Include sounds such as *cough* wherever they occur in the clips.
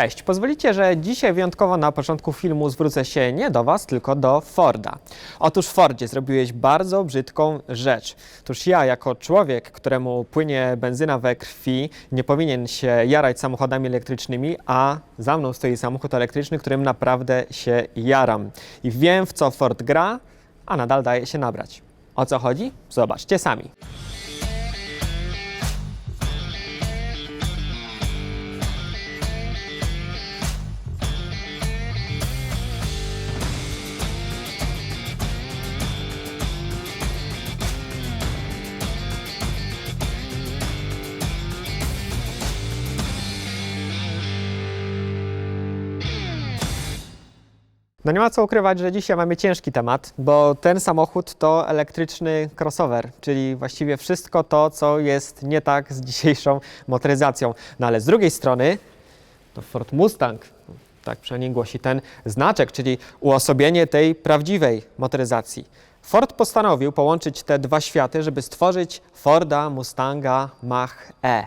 Cześć, pozwolicie, że dzisiaj wyjątkowo na początku filmu zwrócę się nie do Was, tylko do Forda. Otóż Fordzie zrobiłeś bardzo brzydką rzecz. Otóż ja, jako człowiek, któremu płynie benzyna we krwi, nie powinien się jarać samochodami elektrycznymi, a za mną stoi samochód elektryczny, którym naprawdę się jaram. I wiem, w co Ford gra, a nadal daje się nabrać. O co chodzi? Zobaczcie sami. No nie ma co ukrywać, że dzisiaj mamy ciężki temat, bo ten samochód to elektryczny crossover, czyli właściwie wszystko to, co jest nie tak z dzisiejszą motoryzacją. No ale z drugiej strony to Ford Mustang, tak przynajmniej głosi ten znaczek, czyli uosobienie tej prawdziwej motoryzacji. Ford postanowił połączyć te dwa światy, żeby stworzyć Forda Mustanga Mach-E.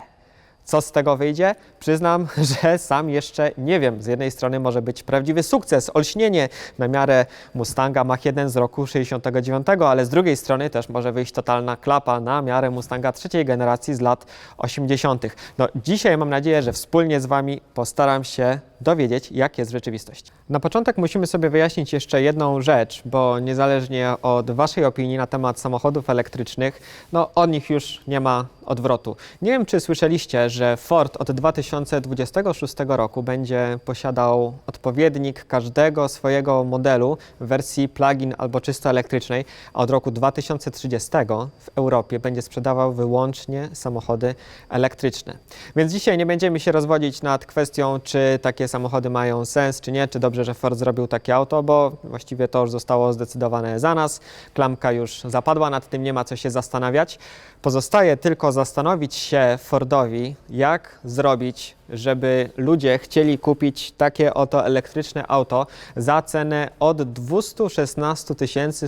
Co z tego wyjdzie? Przyznam, *laughs* że sam jeszcze nie wiem. Z jednej strony może być prawdziwy sukces, olśnienie na miarę Mustanga Mach 1 z roku 69, ale z drugiej strony też może wyjść totalna klapa na miarę Mustanga trzeciej generacji z lat 80. No, dzisiaj mam nadzieję, że wspólnie z Wami postaram się dowiedzieć, jak jest rzeczywistość. Na początek musimy sobie wyjaśnić jeszcze jedną rzecz, bo niezależnie od Waszej opinii na temat samochodów elektrycznych, no od nich już nie ma odwrotu. Nie wiem, czy słyszeliście, że Ford od 2026 roku będzie posiadał odpowiednik każdego swojego modelu w wersji plug-in albo czysto elektrycznej, a od roku 2030 w Europie będzie sprzedawał wyłącznie samochody elektryczne. Więc dzisiaj nie będziemy się rozwodzić nad kwestią, czy takie samochody mają sens, czy nie, czy dobrze, że Ford zrobił takie auto, bo właściwie to już zostało zdecydowane za nas. Klamka już zapadła, nad tym nie ma co się zastanawiać. Pozostaje tylko zastanowić się Fordowi, jak zrobić, żeby ludzie chcieli kupić takie oto elektryczne auto za cenę od 216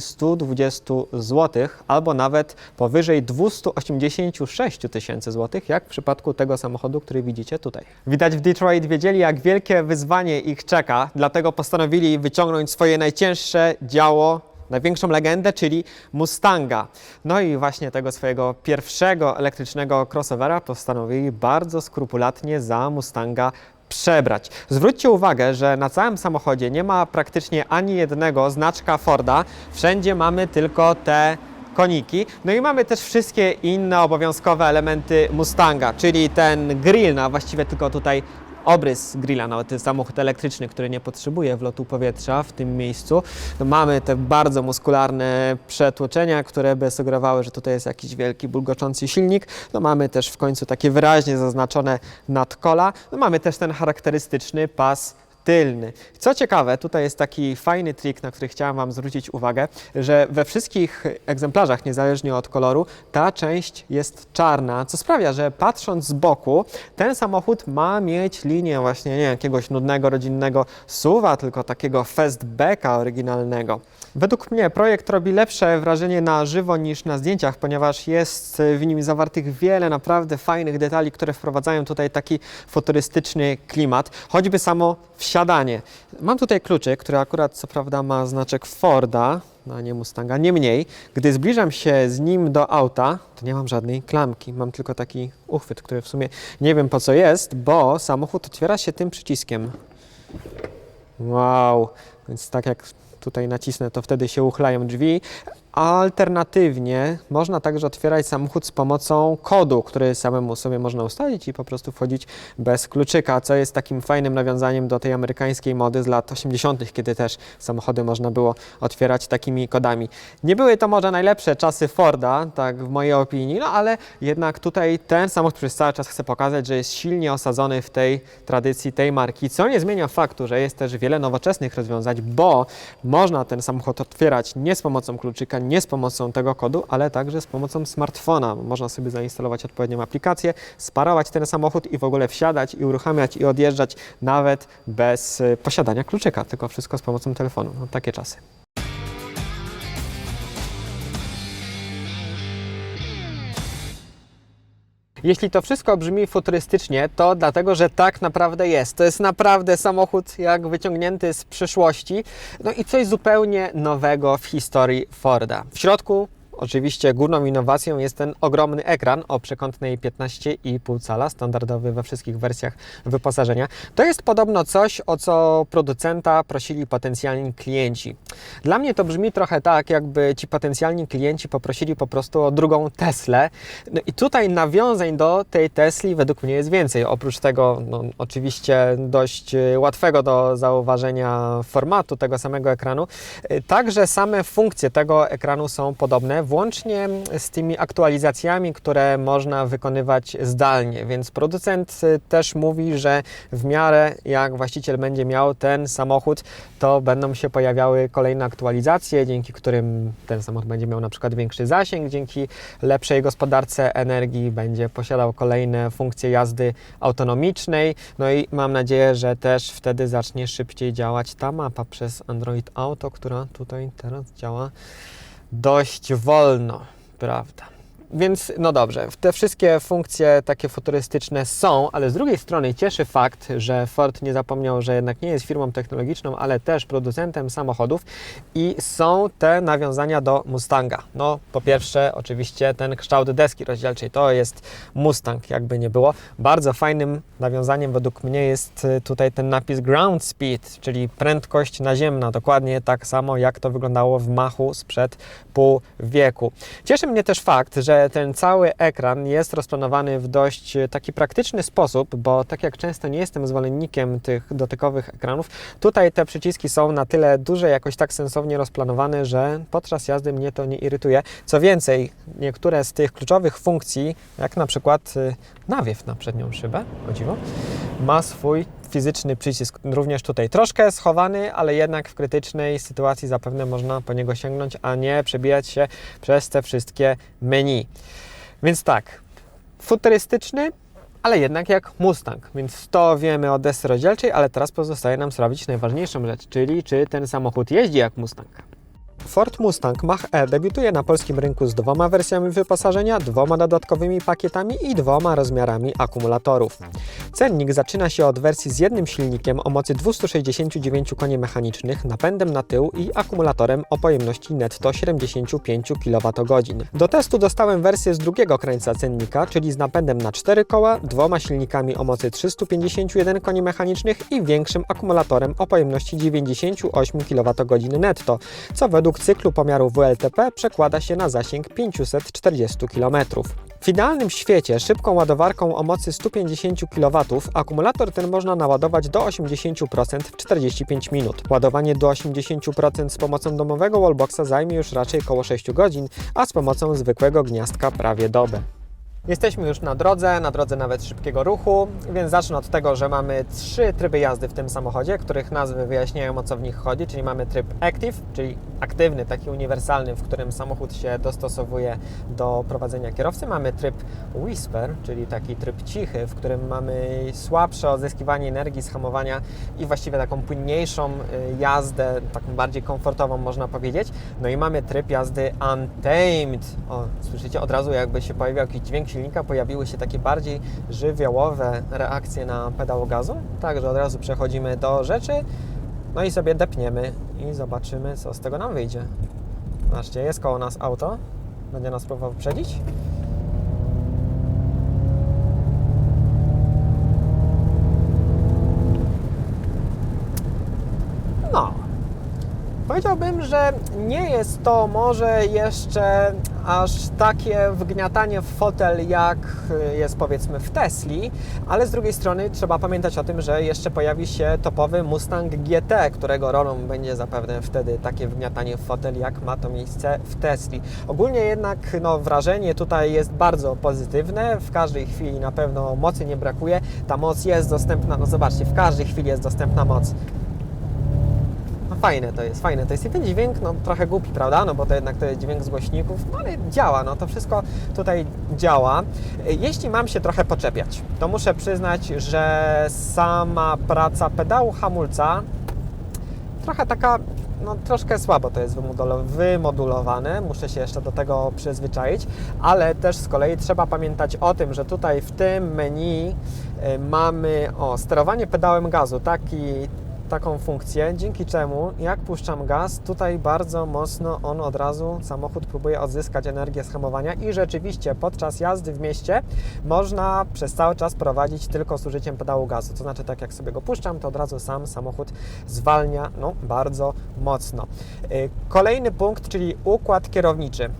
120 zł albo nawet powyżej 286 tysięcy złotych, jak w przypadku tego samochodu, który widzicie tutaj. Widać w Detroit wiedzieli, jak wielkie wyzwanie ich czeka, dlatego postanowili wyciągnąć swoje najcięższe działo największą legendę, czyli Mustanga. No i właśnie tego swojego pierwszego elektrycznego crossovera postanowili bardzo skrupulatnie za Mustanga przebrać. Zwróćcie uwagę, że na całym samochodzie nie ma praktycznie ani jednego znaczka Forda. Wszędzie mamy tylko te koniki. No i mamy też wszystkie inne obowiązkowe elementy Mustanga, czyli ten grill, a właściwie tylko tutaj obrys grilla, nawet ten samochód elektryczny, który nie potrzebuje wlotu powietrza w tym miejscu. No mamy te bardzo muskularne przetłoczenia, które by sugerowały, że tutaj jest jakiś wielki bulgoczący silnik. No mamy też w końcu takie wyraźnie zaznaczone nadkola. No mamy też ten charakterystyczny pas tylny. Co ciekawe, tutaj jest taki fajny trik, na który chciałam Wam zwrócić uwagę, że we wszystkich egzemplarzach, niezależnie od koloru, ta część jest czarna, co sprawia, że patrząc z boku, ten samochód ma mieć linię właśnie nie jakiegoś nudnego, rodzinnego suwa, tylko takiego fastbacka oryginalnego. Według mnie projekt robi lepsze wrażenie na żywo niż na zdjęciach, ponieważ jest w nim zawartych wiele naprawdę fajnych detali, które wprowadzają tutaj taki futurystyczny klimat, choćby samo wsiadanie. Mam tutaj kluczyk, który akurat co prawda ma znaczek Forda, no nie Mustanga. Niemniej, gdy zbliżam się z nim do auta, to nie mam żadnej klamki. Mam tylko taki uchwyt, który w sumie nie wiem po co jest, bo samochód otwiera się tym przyciskiem. Wow, więc tak jak tutaj nacisnę, to wtedy się uchlają drzwi. Alternatywnie można także otwierać samochód z pomocą kodu, który samemu sobie można ustalić i po prostu wchodzić bez kluczyka, co jest takim fajnym nawiązaniem do tej amerykańskiej mody z lat 80., kiedy też samochody można było otwierać takimi kodami. Nie były to może najlepsze czasy Forda, tak w mojej opinii, no ale jednak tutaj ten samochód przez cały czas chce pokazać, że jest silnie osadzony w tej tradycji tej marki, co nie zmienia faktu, że jest też wiele nowoczesnych rozwiązań, bo można ten samochód otwierać nie z pomocą kluczyka, nie z pomocą tego kodu, ale także z pomocą smartfona. Można sobie zainstalować odpowiednią aplikację, sparować ten samochód i w ogóle wsiadać i uruchamiać i odjeżdżać nawet bez y, posiadania kluczyka, tylko wszystko z pomocą telefonu. No, takie czasy. Jeśli to wszystko brzmi futurystycznie, to dlatego, że tak naprawdę jest. To jest naprawdę samochód jak wyciągnięty z przyszłości, no i coś zupełnie nowego w historii Forda. W środku Oczywiście główną innowacją jest ten ogromny ekran o przekątnej 15,5 cala, standardowy we wszystkich wersjach wyposażenia. To jest podobno coś, o co producenta prosili potencjalni klienci. Dla mnie to brzmi trochę tak, jakby ci potencjalni klienci poprosili po prostu o drugą Teslę. No i tutaj nawiązań do tej Tesli według mnie jest więcej. Oprócz tego, no, oczywiście dość łatwego do zauważenia formatu tego samego ekranu, y, także same funkcje tego ekranu są podobne włącznie z tymi aktualizacjami, które można wykonywać zdalnie. Więc producent y, też mówi, że w miarę jak właściciel będzie miał ten samochód, to będą się pojawiały kolejne aktualizacje, dzięki którym ten samochód będzie miał na przykład większy zasięg, dzięki lepszej gospodarce energii będzie posiadał kolejne funkcje jazdy autonomicznej. No i mam nadzieję, że też wtedy zacznie szybciej działać ta mapa przez Android Auto, która tutaj teraz działa dość wolno, prawda? Więc no dobrze, te wszystkie funkcje takie futurystyczne są, ale z drugiej strony cieszy fakt, że Ford nie zapomniał, że jednak nie jest firmą technologiczną, ale też producentem samochodów i są te nawiązania do Mustanga. No po pierwsze oczywiście ten kształt deski rozdzielczej, to jest Mustang, jakby nie było. Bardzo fajnym nawiązaniem według mnie jest y, tutaj ten napis ground speed, czyli prędkość naziemna, dokładnie tak samo jak to wyglądało w Machu sprzed pół wieku. Cieszy mnie też fakt, że ten cały ekran jest rozplanowany w dość e, taki praktyczny sposób, bo tak jak często nie jestem zwolennikiem tych dotykowych ekranów, tutaj te przyciski są na tyle duże, jakoś tak sensownie rozplanowane, że podczas jazdy mnie to nie irytuje. Co więcej, niektóre z tych kluczowych funkcji, jak na przykład e, nawiew na przednią szybę, o dziwo, ma swój fizyczny przycisk również tutaj troszkę schowany, ale jednak w krytycznej sytuacji zapewne można po niego sięgnąć, a nie przebijać się przez te wszystkie menu. Więc tak, futurystyczny, ale jednak jak Mustang, więc to wiemy o desce rozdzielczej, ale teraz pozostaje nam sprawdzić najważniejszą rzecz, czyli czy ten samochód jeździ jak Mustang. Ford Mustang Mach-E debiutuje na polskim rynku z dwoma wersjami wyposażenia, dwoma dodatkowymi pakietami i dwoma rozmiarami akumulatorów. Cennik zaczyna się od wersji z jednym silnikiem o mocy 269 koni mechanicznych, napędem na tył i akumulatorem o pojemności netto 75 kWh. Do testu dostałem wersję z drugiego krańca cennika, czyli z napędem na 4 koła, dwoma silnikami o mocy 351 koni mechanicznych i większym akumulatorem o pojemności 98 kWh netto, co według cyklu pomiaru WLTP przekłada się na zasięg 540 km. W idealnym świecie szybką ładowarką o mocy 150 kW akumulator ten można naładować do 80% w 45 minut. Ładowanie do 80% z pomocą domowego wallboxa zajmie już raczej około 6 godzin, a z pomocą zwykłego gniazdka prawie dobę. Jesteśmy już na drodze, na drodze nawet szybkiego ruchu, więc zacznę od tego, że mamy trzy tryby jazdy w tym samochodzie, których nazwy wyjaśniają o co w nich chodzi, czyli mamy tryb Active, czyli aktywny, taki uniwersalny, w którym samochód się dostosowuje do prowadzenia kierowcy. Mamy tryb Whisper, czyli taki tryb cichy, w którym mamy słabsze odzyskiwanie energii z hamowania i właściwie taką płynniejszą y, jazdę, taką bardziej komfortową można powiedzieć. No i mamy tryb jazdy Untamed. O, słyszycie od razu jakby się pojawił jakiś dźwięk silnika, pojawiły się takie bardziej żywiołowe reakcje na pedał gazu. Także od razu przechodzimy do rzeczy. No i sobie depniemy i zobaczymy, co z tego nam wyjdzie. Zobaczcie, jest koło nas auto. Będzie nas próbował wyprzedzić. Powiedziałbym, że nie jest to może jeszcze aż takie wgniatanie w fotel, jak jest powiedzmy w Tesli, ale z drugiej strony trzeba pamiętać o tym, że jeszcze pojawi się topowy Mustang GT, którego rolą będzie zapewne wtedy takie wgniatanie w fotel, jak ma to miejsce w Tesli. Ogólnie jednak no, wrażenie tutaj jest bardzo pozytywne, w każdej chwili na pewno mocy nie brakuje, ta moc jest dostępna, no zobaczcie, w każdej chwili jest dostępna moc fajne to jest, fajne to jest. I ten dźwięk, no trochę głupi, prawda? No bo to jednak to jest dźwięk z głośników, no ale działa, no to wszystko tutaj działa. Jeśli mam się trochę poczepiać, to muszę przyznać, że sama praca pedału hamulca trochę taka no, troszkę słabo to jest wymodulo- wymodulowane, muszę się jeszcze do tego przyzwyczaić, ale też z kolei trzeba pamiętać o tym, że tutaj w tym menu y, mamy o, sterowanie pedałem gazu, taki, taką funkcję, dzięki czemu jak puszczam gaz, tutaj bardzo mocno on od razu, samochód próbuje odzyskać energię z hamowania i rzeczywiście podczas jazdy w mieście można przez cały czas prowadzić tylko z użyciem pedału gazu. To znaczy tak jak sobie go puszczam, to od razu sam samochód zwalnia no, bardzo mocno. Y, Kolejny punkt, czyli układ kierowniczy.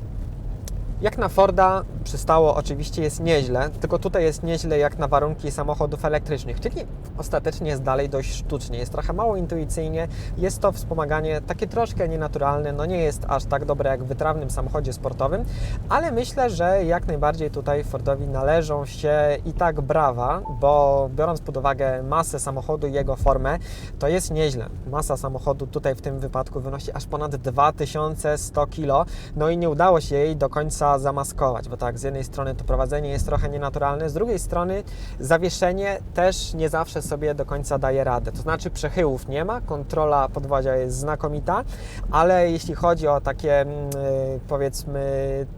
Jak na Forda przystało oczywiście jest nieźle, tylko tutaj jest nieźle jak na warunki samochodów elektrycznych, czyli ostatecznie jest dalej dość sztucznie, jest trochę mało intuicyjnie, jest to wspomaganie takie troszkę nienaturalne, no nie jest aż tak dobre jak w wytrawnym samochodzie sportowym, ale myślę, że jak najbardziej tutaj Fordowi należą się i tak brawa, bo biorąc pod uwagę masę samochodu i jego formę, to jest nieźle. Masa samochodu tutaj w tym wypadku wynosi aż ponad 2100 kg, no i nie udało się jej do końca zamaskować, bo tak, z jednej strony to prowadzenie jest trochę nienaturalne, z drugiej strony zawieszenie też nie zawsze sobie do końca daje radę. To znaczy przechyłów nie ma, kontrola podwozia jest znakomita, ale jeśli chodzi o takie mm, y, powiedzmy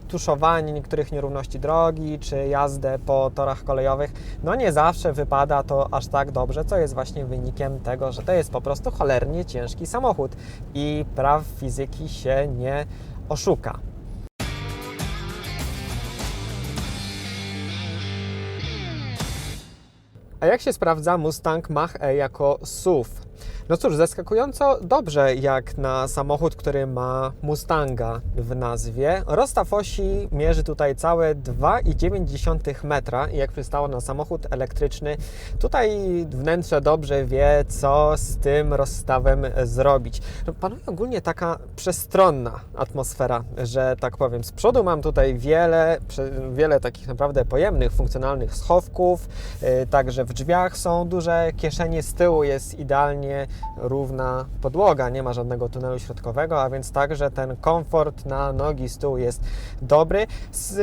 tuszowanie niektórych nierówności drogi, czy jazdę po torach kolejowych, no nie zawsze wypada to aż tak dobrze, co jest właśnie wynikiem tego, że to jest po prostu cholernie ciężki samochód i praw fizyki się nie oszuka. A jak się sprawdza Mustang Mach-E jako SUV? No cóż, zaskakująco dobrze jak na samochód, który ma Mustanga w nazwie. Rozstaw osi mierzy tutaj całe 2,9 metra i jak przystało na samochód elektryczny, tutaj wnętrze dobrze wie, co z tym rozstawem zrobić. No, panuje ogólnie taka przestronna atmosfera, że tak powiem. Z przodu mam tutaj wiele, wiele takich naprawdę pojemnych, funkcjonalnych schowków, yy, także w drzwiach są duże kieszenie, z tyłu jest idealnie równa podłoga, nie ma żadnego tunelu środkowego, a więc także ten komfort na nogi tyłu jest dobry.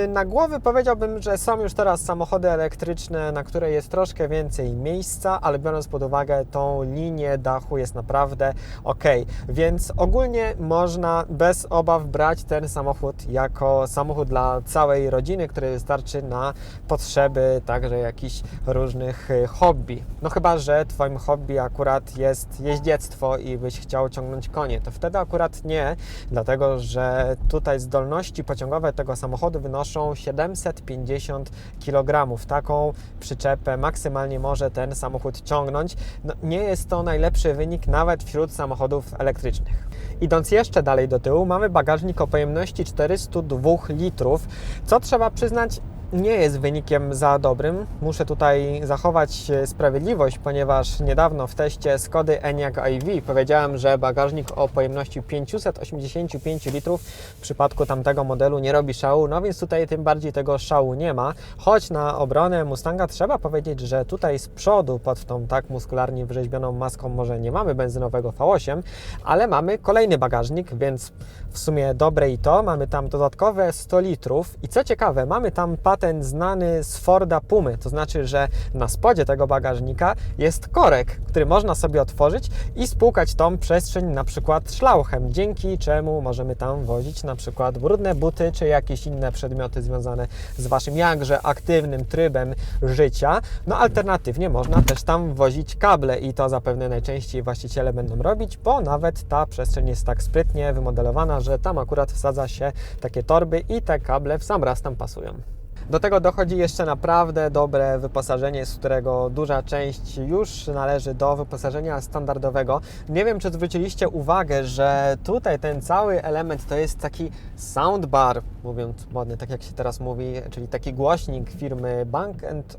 Na głowy powiedziałbym, że są już teraz samochody elektryczne, na które jest troszkę więcej miejsca, ale biorąc pod uwagę tą linię dachu jest naprawdę ok. Więc ogólnie można bez obaw brać ten samochód jako samochód dla całej rodziny, który wystarczy na potrzeby także jakichś różnych hobby. No chyba, że Twoim hobby akurat jest jeździectwo i byś chciał ciągnąć konie, to wtedy akurat nie, dlatego że tutaj zdolności pociągowe tego samochodu wynoszą 750 kg. Taką przyczepę maksymalnie może ten samochód ciągnąć. No, nie jest to najlepszy wynik nawet wśród samochodów elektrycznych. Idąc jeszcze dalej do tyłu, mamy bagażnik o pojemności 402 litrów, co trzeba przyznać nie jest wynikiem za dobrym. Muszę tutaj zachować e, sprawiedliwość, ponieważ niedawno w teście Skody Enyaq iV powiedziałem, że bagażnik o pojemności 585 litrów w przypadku tamtego modelu nie robi szału, no więc tutaj tym bardziej tego szału nie ma. Choć na obronę Mustanga trzeba powiedzieć, że tutaj z przodu pod tą tak muskularnie wyrzeźbioną maską może nie mamy benzynowego V8, ale mamy kolejny bagażnik, więc w sumie dobre i to. Mamy tam dodatkowe 100 litrów i co ciekawe, mamy tam patent znany z Forda Pumy, to znaczy, że na spodzie tego bagażnika jest korek, który można sobie otworzyć i spłukać tą przestrzeń na przykład szlauchem, dzięki czemu możemy tam wozić na przykład brudne buty czy jakieś inne przedmioty związane z Waszym jakże aktywnym trybem życia. No alternatywnie można też tam wozić kable i to zapewne najczęściej właściciele będą robić, bo nawet ta przestrzeń jest tak sprytnie wymodelowana, że tam akurat wsadza się takie torby i te kable w sam raz tam pasują. Do tego dochodzi jeszcze naprawdę dobre wyposażenie, z którego duża część już należy do wyposażenia standardowego. Nie wiem, czy zwróciliście uwagę, że tutaj ten cały element to jest taki soundbar, mówiąc modny, tak jak się teraz mówi, czyli taki głośnik firmy Bank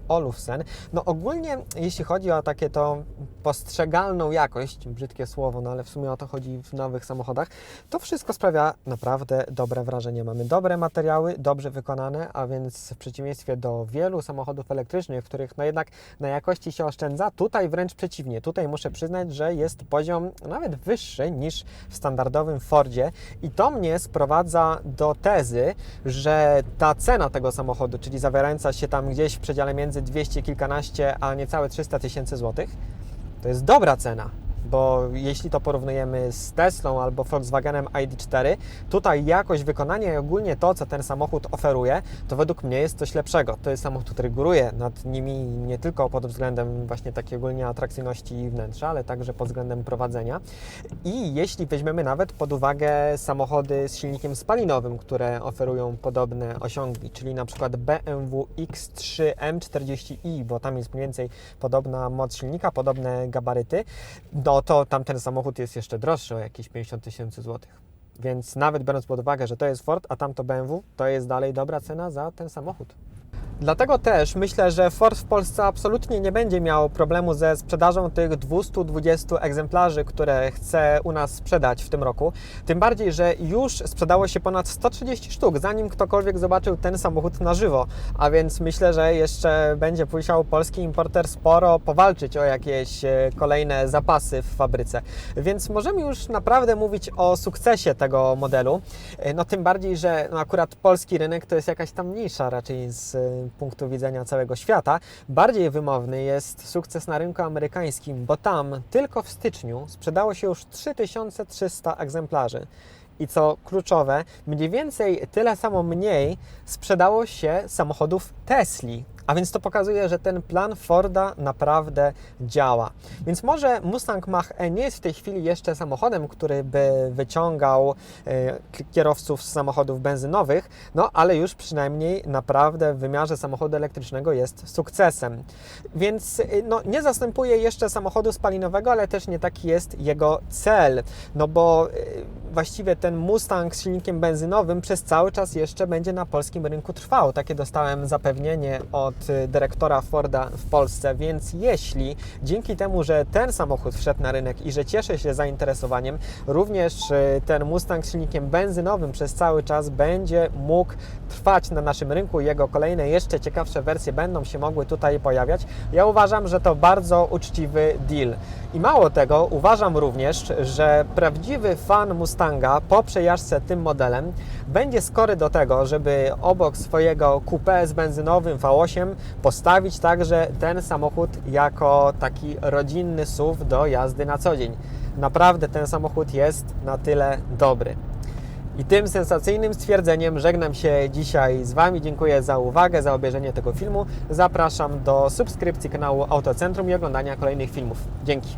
Olufsen. No ogólnie, jeśli chodzi o takie to postrzegalną jakość, brzydkie słowo, no ale w sumie o to chodzi w nowych samochodach, to wszystko sprawia naprawdę dobre wrażenie. Mamy dobre materiały, dobrze wykonane, a więc w przeciwieństwie do wielu samochodów elektrycznych, w których no jednak na jakości się oszczędza, tutaj wręcz przeciwnie. Tutaj muszę przyznać, że jest poziom nawet wyższy niż w standardowym Fordzie i to mnie sprowadza do tezy, że ta cena tego samochodu, czyli zawierająca się tam gdzieś w przedziale między 200 kilkanaście a niecałe 300 tysięcy złotych, to jest dobra cena. Bo jeśli to porównujemy z Teslą albo Volkswagenem ID4, tutaj jakość wykonania i ogólnie to, co ten samochód oferuje, to według mnie jest coś lepszego. To jest samochód, który góruje nad nimi nie tylko pod względem właśnie takiej ogólnie atrakcyjności wnętrza, ale także pod względem prowadzenia. I jeśli weźmiemy nawet pod uwagę samochody z silnikiem spalinowym, które oferują podobne osiągi, czyli na przykład BMW X3 M40i, bo tam jest mniej więcej podobna moc silnika, podobne gabaryty, no to tamten samochód jest jeszcze droższy o jakieś 50 tysięcy złotych. Więc nawet biorąc pod uwagę, że to jest Ford, a tamto BMW, to jest dalej dobra cena za ten samochód. Dlatego też myślę, że Ford w Polsce absolutnie nie będzie miał problemu ze sprzedażą tych 220 egzemplarzy, które chce u nas sprzedać w tym roku. Tym bardziej, że już sprzedało się ponad 130 sztuk, zanim ktokolwiek zobaczył ten samochód na żywo. A więc myślę, że jeszcze będzie musiał polski importer sporo powalczyć o jakieś e, kolejne zapasy w fabryce. Więc możemy już naprawdę mówić o sukcesie tego modelu. E, No tym bardziej, że no akurat polski rynek to jest jakaś tam mniejsza raczej z e, punktu widzenia całego świata. Bardziej wymowny jest sukces na rynku amerykańskim, bo tam tylko w styczniu sprzedało się już 3300 egzemplarzy. I co kluczowe, mniej więcej tyle samo mniej sprzedało się samochodów Tesli. A więc to pokazuje, że ten plan Forda naprawdę działa. Więc może Mustang Mach-E nie jest w tej chwili jeszcze samochodem, który by wyciągał e, kierowców z samochodów benzynowych, no ale już przynajmniej naprawdę w wymiarze samochodu elektrycznego jest sukcesem. Więc e, no, nie zastępuje jeszcze samochodu spalinowego, ale też nie taki jest jego cel. No bo e, właściwie ten Mustang z silnikiem benzynowym przez cały czas jeszcze będzie na polskim rynku trwał. Takie dostałem zapewnienie od y, dyrektora Forda w Polsce, więc jeśli dzięki temu, że ten samochód wszedł na rynek i że cieszy się zainteresowaniem, również y, ten Mustang z silnikiem benzynowym przez cały czas będzie mógł trwać na naszym rynku i jego kolejne jeszcze ciekawsze wersje będą się mogły tutaj pojawiać. Ja uważam, że to bardzo uczciwy deal. I mało tego, uważam również, że prawdziwy fan Mustanga po przejażdżce tym modelem będzie skory do tego, żeby obok swojego coupé z benzynowym V8 postawić także ten samochód jako taki rodzinny SUV do jazdy na co dzień. Naprawdę ten samochód jest na tyle dobry. I tym sensacyjnym stwierdzeniem żegnam się dzisiaj z Wami. Dziękuję za uwagę, za obejrzenie tego filmu. Zapraszam do subskrypcji kanału Autocentrum i oglądania kolejnych filmów. Dzięki.